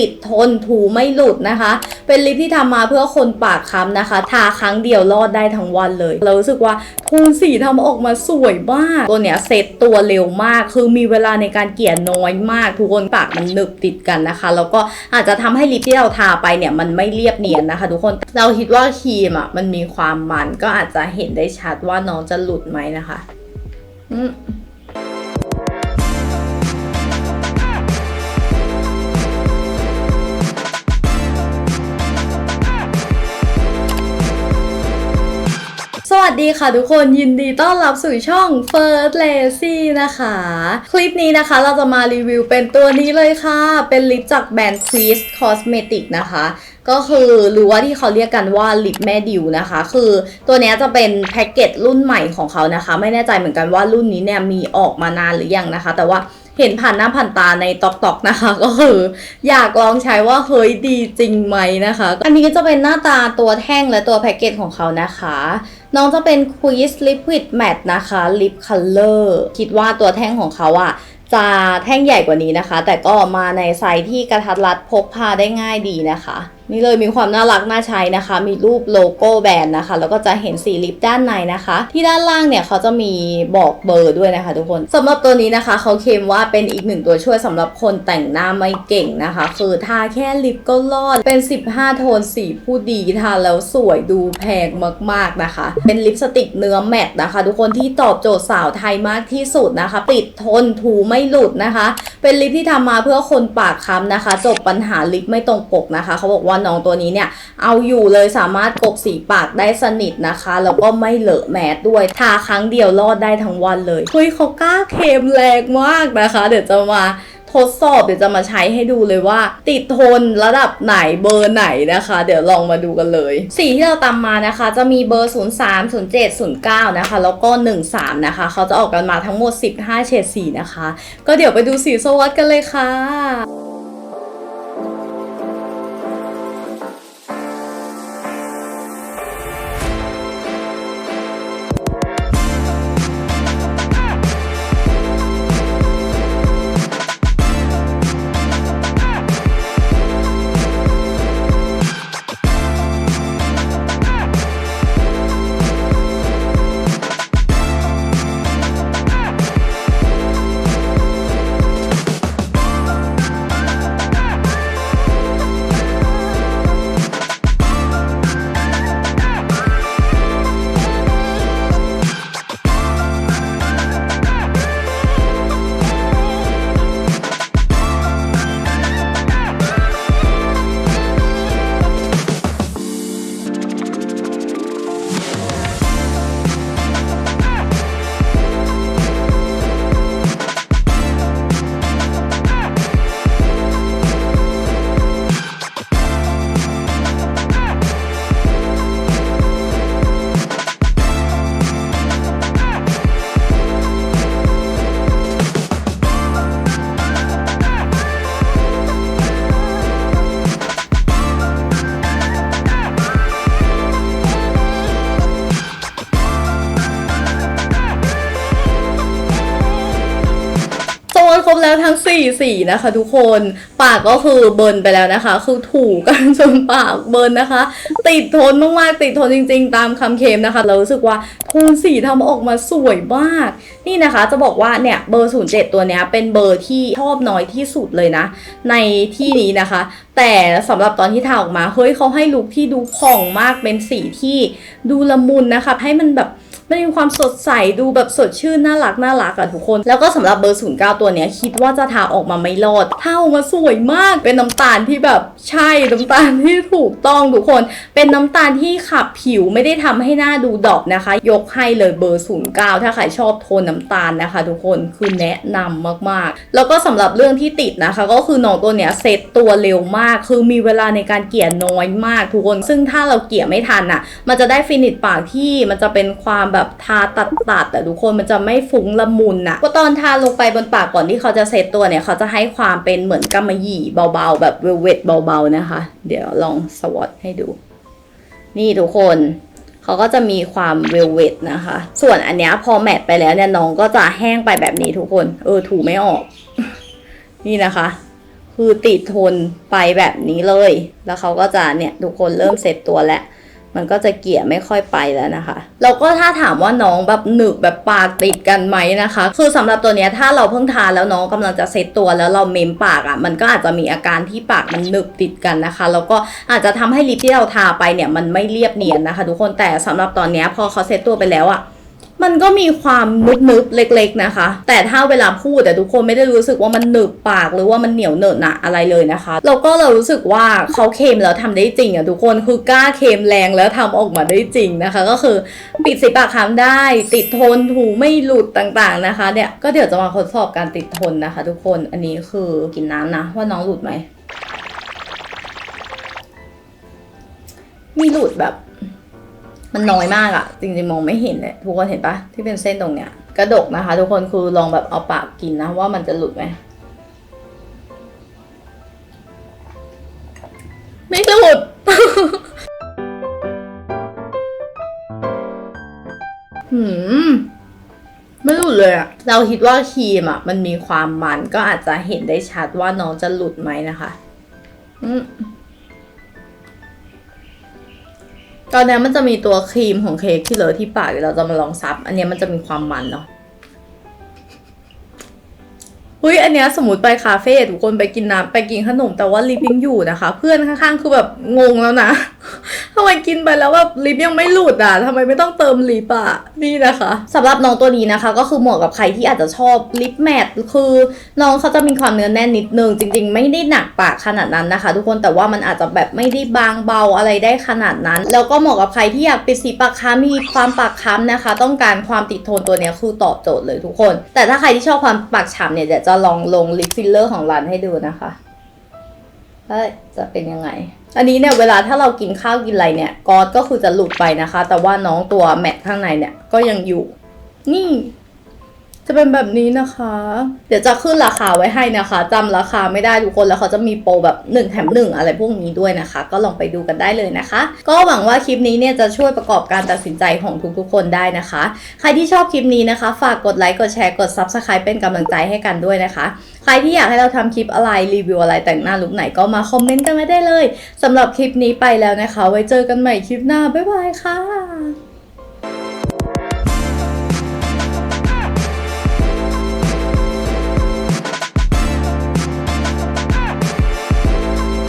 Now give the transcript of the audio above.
ติดทนถูไม่หลุดนะคะ เป็นลิปที่ทำมาเพื่อคนปากค้ำนะคะ ทาครั้งเดียวรอดได้ทั้งวันเลย เรารู้สึกว่าโทนสีทำออกมาสวยมาก ตัวเนี้ยเซตตัวเร็วมาก คือมีเวลาในการเกลี่ยน้อยมาก ทุกคนปากมันหนึบติดกันนะคะ แล้วก็อาจจะทำให้ลิปที่เราทาไปเนี่ยมันไม่เรียบเนียนนะคะ ทุกคน เราคิดว่าครีมอะมันมีความมันก็อาจจะเห็นได้ชัดว่าน้องจะหลุดไหมนะคะ อืม ดีค่ะทุกคนยินดีต้อนรับสู่ช่อง First Lazy นะคะ คลิปนี้นะคะเราจะมารีวิวเป็นตัวนี้เลยค่ะ เป็นลิปจากแบรนด์ Quiz Cosmetic นะคะก็คือหรือว่าที่เขาเรียกกันว่าลิปแม่ดิวนะคะ คือตัวนี้จะเป็นแพ็กเกจรุ่นใหม่ของเขานะคะ ไม่แน่ใจเหมือนกันว่ารุ่นนี้เนี่ยมีออกมานานหรือยังนะคะ แต่ว่า เห็นผ่านหน้าผ่านตาในตอกตอกนะคะ ก็คืออยากลองใช้ว่าเฮ้ยดีจริงไหมนะคะ อันนี้ก็จะเป็นหน้าตาตัวแท่งและตัวแพ็กเกจของเขานะคะ น้องจะเป็น Quiz Liquid Matte นะคะ Lip Color คิดว่าตัวแท่งของเขาอะจะแท่งใหญ่กว่านี้นะคะ แต่ก็มาในไซส์ที่กระทัดรัดพกพาได้ง่ายดีนะคะ นี่เลยมีความน่ารักน่าใช้นะคะ มีรูปโลโก้แบรนด์นะคะ แล้วก็จะเห็นสีลิปด้านในนะคะ ที่ด้านล่างเนี่ยเขาจะมีบอกเบอร์ด้วยนะคะ ทุกคนสำหรับตัวนี้นะคะ เขาเคลมว่าเป็นอีกหนึ่งตัวช่วยสำหรับคนแต่งหน้าไม่เก่งนะคะ คือทาแค่ลิปก็รอดเป็น 15 โทนสีผู้ดีทาแล้วสวยดูแพงมากๆนะคะ เป็นลิปสติกเนื้อแมตต์นะคะ ทุกคนที่ตอบโจทย์สาวไทยมากที่สุดนะคะ ติดทนถูไม่หลุดนะคะ เป็นลิปที่ทำมาเพื่อคนปากค้ำนะคะ จบปัญหาลิปไม่ตรงปกนะคะ เขาบอกว่าน้องตัวนี้เนี่ยเอาอยู่เลยสามารถกบสีปากได้สนิทนะคะแล้วก็ไม่เลอะแมสด้วยทาครั้งเดียวรอดได้ทั้งวันเลยเฮ้ยเขากล้าเคลมแรงมากนะคะ เดี๋ยวจะมาทดสอบเดี๋ยวจะมาใช้ให้ดูเลยว่า ติดทนระดับไหนเบอร์ไหนนะคะ เดี๋ยวลองมาดูกันเลย สีที่เราตามมานะคะ จะมีเบอร์ 0 3 0 7 0 9 นะคะ แล้วก็ 1 3 นะคะ เขาจะออกกันมาทั้งหมด 15 เฉดสีนะคะ ก็เดี๋ยวไปดูสีสวัสดกันเลยค่ะ แล้วทั้ง4สีนะคะ ทุกคนปากก็คือเบิร์นไปแล้วนะคะ คือถูกกันจนปากเบิร์นนะคะ ติดทนมากๆติดทนจริง ๆ ตามคำเคมนะคะ เรารู้สึกว่าโทนสีทำออกมาสวยมาก นี่นะคะจะบอกว่าเนี่ยเบอร์07ตัวเนี้ยเป็นเบอร์ที่ชอบน้อยที่สุดเลยนะ ในที่นี้นะคะ แต่สำหรับตอนที่ทาออกมาเฮ้ยเขาให้ลุคที่ดูผ่องมากเป็นสีที่ดูละมุนนะคะ ให้มันแบบ มันมีความสดใสดูแบบสดชื่นน่ารักน่ารักอะทุกคน แล้วก็สำหรับเบอร์ 09 ตัวเนี้ยคิดว่าจะทาออกมาไม่รอดทาออกมาสวยมากเป็นน้ำตาลที่แบบใช่น้ำตาลที่ถูกต้องทุกคน เป็นน้ำตาลที่ขับผิวไม่ได้ทำให้หน้าดูดอบนะคะ ยกให้เลยเบอร์ 09 ถ้าใครชอบโทนน้ำตาลนะคะ ทุกคนคือแนะนำมากๆ แล้วก็สำหรับเรื่องที่ติดนะคะ ก็คือน้องตัวเนี้ยเซตตัวเร็วมาก คือมีเวลาในการเกี่ยน้อยมากทุกคน ซึ่งถ้าเราเกี่ยไม่ทันอะ มันจะได้ฟินิชปากที่มันจะเป็นความแบบทาตัดตัดแต่ทุกคนมันจะไม่ฟุ้งละมุนอะก็ตอนทาลงไปบนปากก่อนที่เขาจะเซตตัวเนี่ยเขาจะให้ความเป็นเหมือนกำมะหยี่เบาๆ แบบเวลเวทเบาๆนะคะ เดี๋ยวลองสวอตให้ดู นี่ทุกคนเขาก็จะมีความเวลเวทนะคะ ส่วนอันเนี้ยพอแมทไปแล้วเนี่ยน้องก็จะแห้งไปแบบนี้ทุกคน เออถูไม่ออก นี่นะคะคคือติดทนไปแบบนี้เลย แล้วเขาก็จะเนี่ยทุกคนเริ่มเสร็จตัวแล้ว มันก็จะเกลี่ยไม่ค่อยไปแล้วนะคะ แล้วก็ถ้าถามว่าน้องแบบหนึบแบบปากติดกันไหมนะคะ คือสำหรับตัวเนี้ยถ้าเราเพิ่งทานแล้วน้องกำลังจะเซตตัวแล้วเราเมมปากอะ่ะ มันก็อาจจะมีอาการที่ปากมันหนึบติดกันนะคะ แล้วก็อาจจะทำให้ลิปที่เราทาไปเนี่ยมันไม่เรียบเนียนนะคะ ทุกคน แต่สำหรับตอนเนี้ยพอเขาเซตตัวไปแล้วอะ่ะ มันก็มีความนึบนึบเล็ก ๆนะคะ แต่ถ้าเวลาพูดแต่ทุกคนไม่ได้รู้สึกว่ามันหนึบปากหรือว่ามันเหนียวเหนอะหนะอะไรเลยนะคะแล้วก็เรารู้สึกว่าเขาเค็มแล้วทำได้จริงอะทุกคนคือกล้าเค็มแรงแล้วทำออกมาได้จริงนะคะ ก็คือปิดสีปากค้ำได้ ติดทนหูไม่หลุดต่างๆนะคะเนี่ยก็เดี๋ยวจะมาทดสอบการติดทนนะคะ ทุกคนอันนี้คือกินน้ำนะ ว่าน้องหลุดไหมมีหลุดแบบ มันน้อยมากอะจริงๆมองไม่เห็นเลยทุกคนเห็นปะที่เป็นเส้นตรงเนี้ยกระดกนะคะ ทุกคนคือลองแบบเอาปากกินนะว่ามันจะหลุดไหมไม่หลุดหืมไม่หลุดเลยอะเราคิดว่าครีมอะมันมีความมันก็อาจจะเห็นได้ชัดว่าน้องจะหลุดไหมนะคะ อืม ตอนนี้มันจะมีตัวครีมของเค้กที่เหลือที่ปากเดี๋ยวเราจะมาลองซับ อันนี้มันจะมีความมันเนาะเฮ้ยอันเนี้ยสมมติไปคาเฟ่ทุกคนไปกินน้ำไปกินขนมแต่ว่าลิปวิ้งอยู่นะคะ เพื่อนข้างๆ คือแบบงงแล้วนะท กินไปแล้วแบบลิปยังไม่หลุดอะทำไมไม่ต้องเติมลิปอะนี่นะคะสำหรับน้องตัวนี้นะคะ ก็คือเหมาะกับใครที่อาจจะชอบลิปแมทคือน้องเขาจะมีความเนื้อแน่นนิดนึงจริง ๆ ไม่ได้หนักปากขนาดนั้นนะคะ ทุกคนแต่ว่ามันอาจจะแบบไม่ได้บางเบาอะไรได้ขนาดนั้น แล้วก็เหมาะกับใครที่อยากปิดสีปากค้ำมีความปากค้ำนะคะ ต้องการความติดทนตัวนี้คือตอบโจทย์เลยทุกคน แต่ถ้าใครที่ชอบความปากฉ่ำเนี่ยเดี๋ยวจะลองลงลิปฟิลเลอร์ของรันให้ดูนะคะว่าจะเป็นยังไง อันนี้เนี่ยเวลาถ้าเรากินข้าวกินอะไรเนี่ยกอดก็คือจะหลุดไปนะคะ แต่ว่าน้องตัวแมทข้างในเนี่ยก็ยังอยู่ นี่ จะเป็นแบบนี้นะคะ เดี๋ยวจะขึ้นราคาไว้ให้นะคะจำราคาไม่ได้ทุกคนแล้วเขาจะมีโปรแบบ1แถม1 อะไรพวกนี้ด้วยนะคะ ก็ลองไปดูกันได้เลยนะคะ ก็หวังว่าคลิปนี้เนี่ยจะช่วยประกอบการตัดสินใจของทุกๆ คนได้นะคะ ใครที่ชอบคลิปนี้นะคะ ฝากกดไลค์กดแชร์กด Subscribe เป็นกำลังใจให้กันด้วยนะคะ ใครที่อยากให้เราทำคลิปอะไรรีวิวอะไรแต่งหน้าลุคไหนก็มาคอมเมนต์กันไว้ได้เลยสำหรับคลิปนี้ไปแล้วนะคะ ไว้เจอกันใหม่คลิปหน้าบ๊ายบายค่ะ